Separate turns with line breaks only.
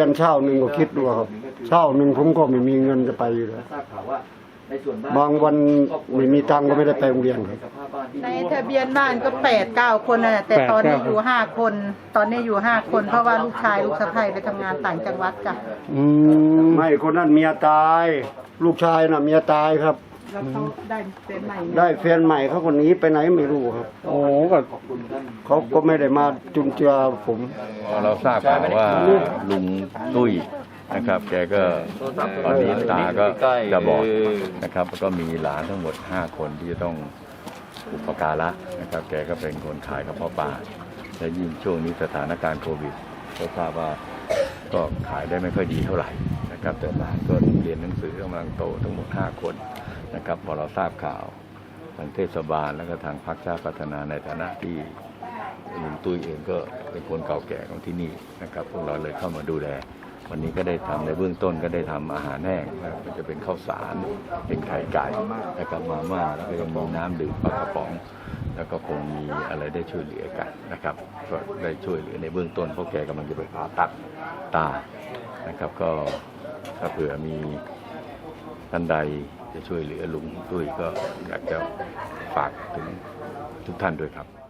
กันเช่าหนึ่งก็คิดดูครับเช่าหนึ่งผมก็ไม่มีเงินจะไปอยู่แล้ว
ทราบข่าวว่าในส่วนบ้าน
บางวันไม่มีตังค์ก็ไม่ได้ไปโรงเรียนครับ
สภาพบ้านที่
ในทะเบียนบ้านก็แปดเก้าคนน่ะแต่ตอนนี้อยู่ห้าคน ตอนนี้อยู่ห้าคน เพราะว่าลูกชายลูกสะใภ้ไปทำงานต่างจังหวัดจ้ะ
อืม
ไม่คนนั้นเมียตาย ลูกชายน่ะเมียตายครับ
แล้วเขาได้เป็นใหม่
ได้แฟนใหม่เขาคนนี้ไปไหนไม่รู้ครับ
โอ้ก็
เขาก็ไม่ได้มาจุนเจือผม
พอเราทราบข่าวว่าลุงตุ้ยนะครับ แกก็ตอนนี้ตาก็จะบอดนะครับแล้วก็มีหลานทั้งหมด 5 คนที่จะต้องอุปการะนะครับ แกก็เป็นคนขายกระเพาะปลาและยิ่งช่วงนี้สถานการณ์โควิดก็ทราบว่าก็ขายได้ไม่ค่อยดีเท่าไหร่นะครับ แต่หลานก็เรียนหนังสือกำลังโตทั้งหมด 5 คน นะครับพอเราทราบข่าวทางเทศบาลแล้วก็ทางพรรคชาติพัฒนาในฐานะที่ลุงตุ้ยเองก็เป็นคนเก่าแก่ของที่นี่นะครับ พวกเราเลยเข้ามาดูแล วันนี้ก็ได้ทำในเบื้องต้นก็ได้ทำอาหารแห้งนะมันจะเป็นข้าวสารเป็นไข่ไก่นะครับมาม่าแล้วก็ยังมีน้ำดื่มปลากระป๋อง แล้วก็คงมีอะไรได้ช่วยเหลือกันนะครับก็ได้ช่วยเหลือในเบื้องต้นเพราะแกกำลังจะไปผ่าตัดตานะครับ ก็ถ้าเผื่อมีท่านใด จะช่วยเหลือลุงตุ้ยก็อยากจะฝากถึงทุกท่านด้วยครับ